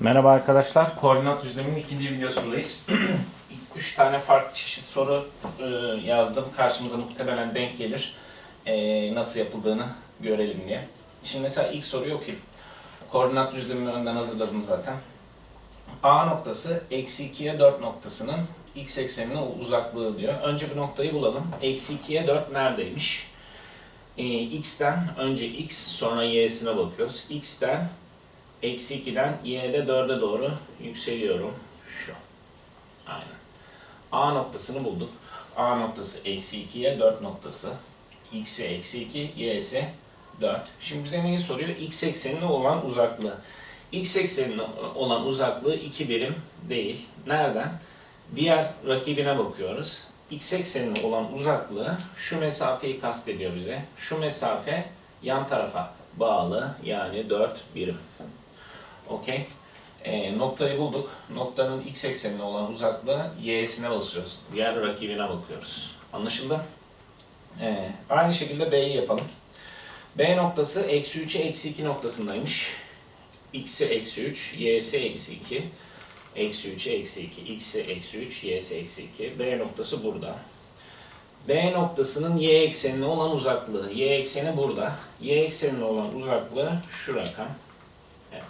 Merhaba arkadaşlar, koordinat düzleminin ikinci videosundayız. İlk üç tane farklı çeşit soru e, yazdım. Karşımıza muhtemelen denk gelir. E, nasıl yapıldığını görelim diye. Şimdi mesela ilk soruyu okuyayım. Koordinat düzlemini önden hazırladım zaten. A noktası eksi 2'ye 4 noktasının x eksenine uzaklığı diyor. Önce bir noktayı bulalım. Eksi 2'ye 4 neredeymiş? E, x'ten önce x sonra y'sine bakıyoruz. x'ten Eksi 2'den y'de 4'e doğru yükseliyorum. Şu. Aynen. A noktasını bulduk. A noktası eksi 2'ye 4 noktası. X'e eksi 2, y'se 4. Şimdi bize neyi soruyor? X eksenine olan uzaklığı. X eksenine olan uzaklığı 2 birim değil. Nereden? Diğer rakibine bakıyoruz. X eksenine olan uzaklığı şu mesafeyi kastediyor bize. Şu mesafe yan tarafa bağlı yani 4 birim. Okey. E, noktayı bulduk. Noktanın x eksenine olan uzaklığı y'sine basıyoruz. Diğer rakibine bakıyoruz. Anlaşıldı? E, aynı şekilde b'yi yapalım. B noktası eksi 3'e eksi 2 noktasındaymış. x'e eksi 3, y'si eksi 2. Eksi 3'e eksi 2. x'e eksi 3, y'si eksi 2. B noktası burada. B noktasının y eksenine olan uzaklığı. Y ekseni burada. Y eksenine olan uzaklığı şu rakam. Evet.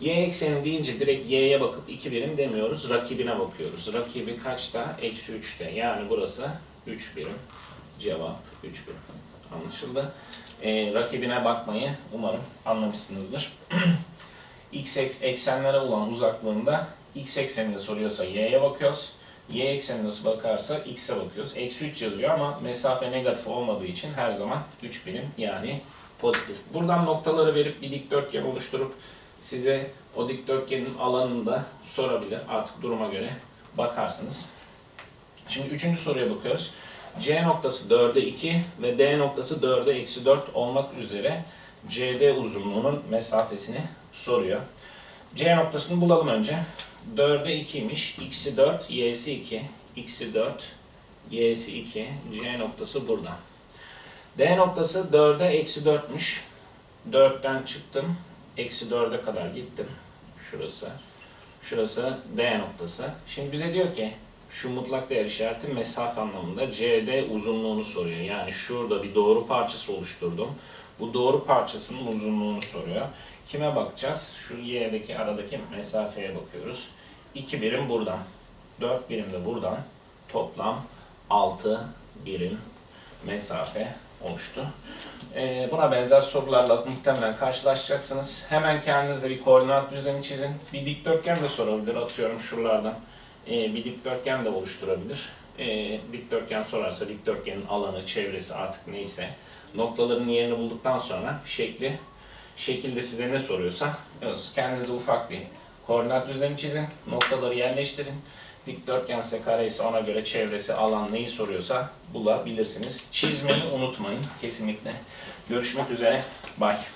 Y ekseni deyince direkt y'ye bakıp 2 birim demiyoruz. Rakibine bakıyoruz. Rakibi kaçta? Eksi 3'te. Yani burası 3 birim. Cevap 3 birim. Anlaşıldı. Ee, rakibine bakmayı umarım anlamışsınızdır. x eks- eksenlere olan uzaklığında x ekseninde soruyorsa y'ye bakıyoruz. Y eksenine bakarsa x'e bakıyoruz. Eksi 3 yazıyor ama mesafe negatif olmadığı için her zaman 3 birim yani pozitif. Buradan noktaları verip bir dikdörtgen oluşturup size o dikdörtgenin alanını da sorabilir. Artık duruma göre bakarsınız. Şimdi üçüncü soruya bakıyoruz. C noktası 4'e 2 ve D noktası 4'e eksi 4 olmak üzere CD uzunluğunun mesafesini soruyor. C noktasını bulalım önce. 4'e 2'ymiş. X'i 4, Y'si 2. X'i 4, Y'si 2. C noktası burada. D noktası 4'e eksi 4'müş. 4'ten çıktım. Eksi 4'e kadar gittim. Şurası. Şurası D noktası. Şimdi bize diyor ki şu mutlak değer işareti mesafe anlamında CD uzunluğunu soruyor. Yani şurada bir doğru parçası oluşturdum. Bu doğru parçasının uzunluğunu soruyor. Kime bakacağız? Şu Y'deki aradaki mesafeye bakıyoruz. 2 birim buradan. 4 birim de buradan. Toplam 6 birim mesafe oluştu. Ee, buna benzer sorularla muhtemelen karşılaşacaksınız. Hemen kendinize bir koordinat düzlemi çizin. Bir dikdörtgen de sorabilir. Atıyorum şuralardan. Ee, bir dikdörtgen de oluşturabilir. Ee, dikdörtgen sorarsa dikdörtgenin alanı, çevresi artık neyse. Noktaların yerini bulduktan sonra şekli, şekilde size ne soruyorsa kendinize ufak bir koordinat düzlemi çizin. Noktaları yerleştirin. Dikdörtgense kare ise ona göre çevresi, alan neyi soruyorsa bulabilirsiniz. Çizmeyi unutmayın kesinlikle. Görüşmek üzere. Bye.